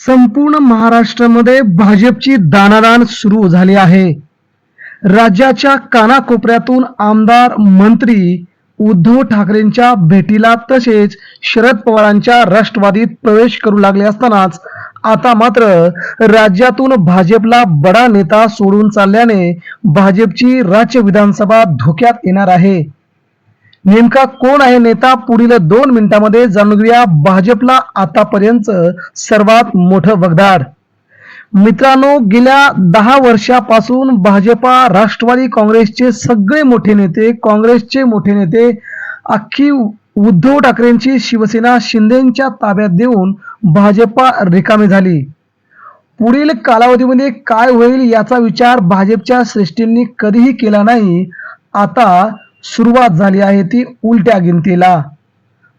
संपूर्ण महाराष्ट्रामध्ये भाजपची दानादान सुरू झाली आहे. राज्याच्या कानाकोपऱ्यातून आमदार मंत्री उद्धव ठाकरेंच्या भेटीला तसेच शरद पवारांच्या राष्ट्रवादीत प्रवेश करू लागले असतानाच आता मात्र राज्यातून भाजपला बडा नेता सोडून चालल्याने भाजपची राज्य विधानसभा धोक्यात येणार आहे. नेमका कोण आहे नेता? पुढील दोन मिनिटांमध्ये जाणून घेऊया भाजपला आतापर्यंत सर्वात मोठं वगदाड मित्रांनो गेल्या दहा वर्षापासून भाजपा राष्ट्रवादी काँग्रेसचे सगळे मोठे नेते काँग्रेसचे मोठे नेते अख्खी उद्धव ठाकरेंची शिवसेना शिंदेच्या ताब्यात देऊन भाजपा रिकामी झाली. पुढील कालावधीमध्ये काय होईल याचा विचार भाजपच्या श्रेष्ठींनी कधीही केला नाही. आता सुरुवात झाली आहे ती उलट्या गिनतीला.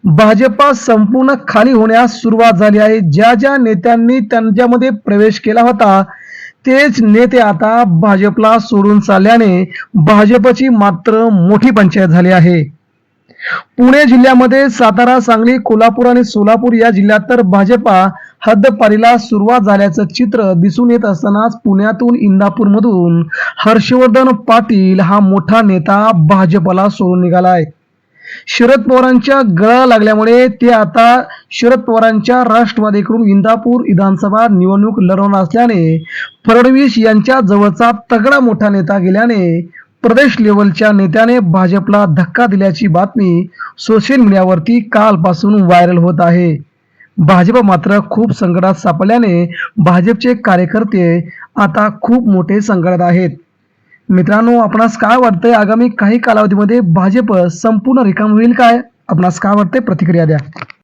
भाजपा संपूर्ण खाली होण्यास सुरुवात झाली आहे. ज्या ज्या नेत्यांनी त्यांच्यामध्ये प्रवेश केला होता तेच नेते आता भाजपला सोडून चालल्याने भाजपची मात्र मोठी पंचायत झाली आहे. पुणे जिल्ह्यामध्ये सातारा सांगली कोल्हापूर आणि सोलापूर या जिल्ह्यात तर भाजपा हद्दपारीला सुरुवात झाल्याचं चित्र दिसून येत असतानाच पुण्यातून इंदापूरमधून हर्षवर्धन पाटील हा मोठा नेता भाजपला सोडून निघालाय. शरद पवारांच्या गळा लागल्यामुळे ते आता शरद पवारांच्या राष्ट्रवादीकडून इंदापूर विधानसभा निवडणूक लढवणार असल्याने फडणवीस यांच्या जवळचा तगडा मोठा नेता गेल्याने प्रदेश लेवलच्या नेत्याने भाजपला धक्का दिल्याची बातमी सोशल मीडियावरती कालपासून व्हायरल होत आहे. भाजप मात्र खूप संकटात सापडल्याने भाजपचे कार्यकर्ते आता खूप मोठे संकटात आहेत. मित्रांनो आपणास काय वाटतंय? आगामी काही कालावधीमध्ये भाजप संपूर्ण रिकाम होईल काय? आपणास काय वाटतंय? प्रतिक्रिया द्या.